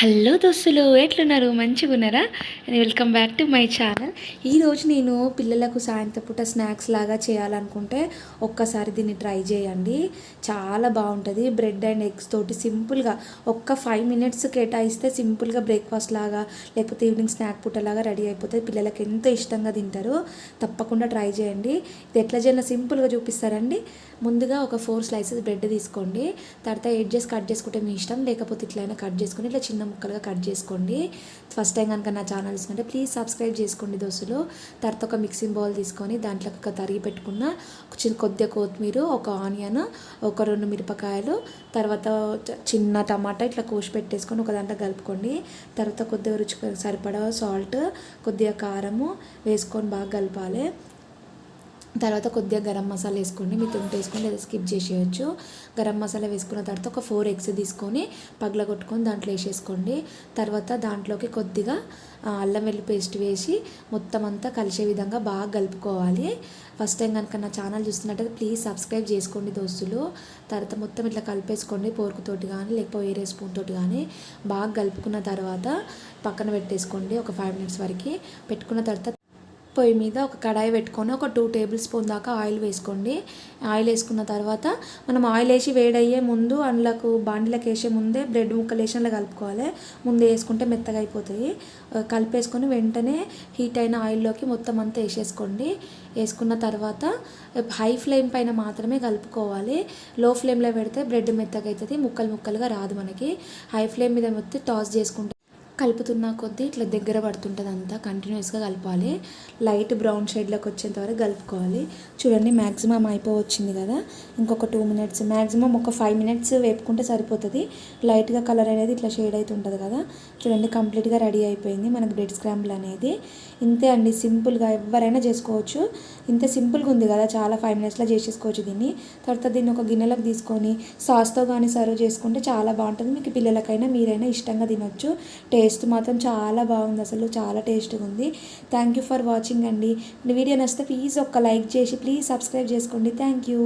Hello దోస్తులు ఎట్లున్నారు? మంచిగా ఉన్నారా welcome back to my channel. ఈరోజు నేను పిల్లలకు సాయంత్రం పూట స్నాక్స్ లాగా చేయాలనుకుంటే ఒక్కసారి దీన్ని ట్రై చేయండి. చాలా బాగుంటుంది. బ్రెడ్ అండ్ ఎగ్స్ తోటి సింపుల్గా ఒక్క ఫైవ్ మినిట్స్ కేటాయిస్తే సింపుల్గా బ్రేక్ఫాస్ట్ లాగా లేకపోతే ఈవినింగ్ స్నాక్ పూట లాగా రెడీ అయిపోతుంది. పిల్లలకు ఎంతో ఇష్టంగా తింటారు తప్పకుండా ట్రై చేయండి. ఇది ఎట్లా చేయాలో సింపుల్గా చూపిస్తారండి ముందుగా ఒక ఫోర్ స్లైసెస్ బ్రెడ్ తీసుకోండి. తర్వాత ఎడ్జెస్ కట్ చేసుకుంటే మీ ఇష్టం లేకపోతే ఇట్లయినా కట్ చేసుకొని ఇట్లా చిన్న ముక్కలుగా కట్ చేసుకోండి. ఫస్ట్ టైం కనుక నా ఛానల్ చూసుకుంటే ప్లీజ్ సబ్స్క్రైబ్ చేసుకోండి దోస్తులు. తర్వాత ఒక మిక్సింగ్ బౌల్ తీసుకొని దాంట్లో ఒక తరిగి పెట్టుకున్న చిన్న కొద్దిగా కొత్తిమీర ఒక ఆనియన్ ఒక రెండు మిరపకాయలు తర్వాత చిన్న టమాటా ఇట్లా కోసి పెట్టేసుకొని ఒక దాంట్లో కలుపుకోండి. తర్వాత కొద్దిగా రుచి సరిపడా సాల్ట్ కొద్దిగా కారము వేసుకొని బాగా కలపాలి. తర్వాత కొద్దిగా గరం మసాలా వేసుకోండి. మీరు తింటే వేసుకోండి లేదా స్కిప్ చేసేయచ్చు. గరం మసాలా వేసుకున్న తర్వాత ఒక ఫోర్ ఎగ్స్ తీసుకొని పగలగొట్టుకొని దాంట్లో వేసేసుకోండి. తర్వాత దాంట్లోకి కొద్దిగా అల్లం వెల్లి పేస్ట్ వేసి మొత్తం అంతా కలిసే విధంగా బాగా కలుపుకోవాలి. ఫస్ట్ టైం కనుక నా ఛానల్ చూస్తున్నట్టయితే ప్లీజ్ సబ్స్క్రైబ్ చేసుకోండి దోస్తులు. తర్వాత మొత్తం ఇట్లా కలిపేసుకోండి పోర్కుతోటి కానీ లేకపోతే వేరే స్పూన్ తోటి కానీ బాగా కలుపుకున్న తర్వాత పక్కన పెట్టేసుకోండి ఒక ఫైవ్ మినిట్స్ వరకు. పెట్టుకున్న తర్వాత పొయ్యి మీద ఒక కడాయి పెట్టుకొని ఒక టూ టేబుల్ స్పూన్ దాకా ఆయిల్ వేసుకోండి. ఆయిల్ వేసుకున్న తర్వాత మనం ఆయిల్ వేసి వేడయ్యే ముందు అందులోకి బాండిలకు వేసే ముందే బ్రెడ్ ముక్కలు వేసి అందులో కలుపుకోవాలి. ముందే వేసుకుంటే మెత్తగా అయిపోతాయి. కలిపేసుకొని వెంటనే హీట్ అయిన ఆయిల్లోకి మొత్తం అంతా వేసేసుకోండి. వేసుకున్న తర్వాత హై ఫ్లేమ్ పైన మాత్రమే కలుపుకోవాలి. లో ఫ్లేమ్లో పెడితే బ్రెడ్ మెత్తగా అవుతుంది ముక్కలు ముక్కలుగా రాదు మనకి. హై ఫ్లేమ్ మీద మొత్తం టాస్ చేసుకుంటే కలుపుతున్న కొద్దీ ఇట్లా దగ్గర పడుతుంటుంది అంతా కంటిన్యూస్గా కలపాలి. లైట్ బ్రౌన్ షేడ్లోకి వచ్చేంత వరకు కలుపుకోవాలి. చూడండి మ్యాక్సిమం అయిపోవచ్చింది కదా. ఇంకొక టూ మినిట్స్ మ్యాక్సిమం ఒక ఫైవ్ మినిట్స్ వేపుకుంటే సరిపోతుంది. లైట్గా కలర్ అనేది ఇట్లా షేడ్ అవుతుంటుంది కదా. చూడండి కంప్లీట్గా రెడీ అయిపోయింది మనకు బ్రెడ్ స్క్రాంబుల్ అనేది. ఇంతే అండి సింపుల్గా ఎవరైనా చేసుకోవచ్చు. ఇంత సింపుల్గా ఉంది కదా చాలా ఫైవ్ మినిట్స్లో చేసేసుకోవచ్చు దీన్ని. తర్వాత దీన్ని ఒక గిన్నెలోకి తీసుకొని సాస్తో కానీ సర్వ్ చేసుకుంటే చాలా బాగుంటుంది. మీకు పిల్లలకైనా మీరైనా ఇష్టంగా తినొచ్చు. టేస్ట్ మాత్రం చాలా బాగుంది అసలు చాలా టేస్ట్గా ఉంది. థ్యాంక్ యూ ఫర్ వాచింగ్ అండి. వీడియో నచ్చితే ప్లీజ్ ఒక లైక్ చేసి ప్లీజ్ సబ్స్క్రైబ్ చేసుకోండి. Thank you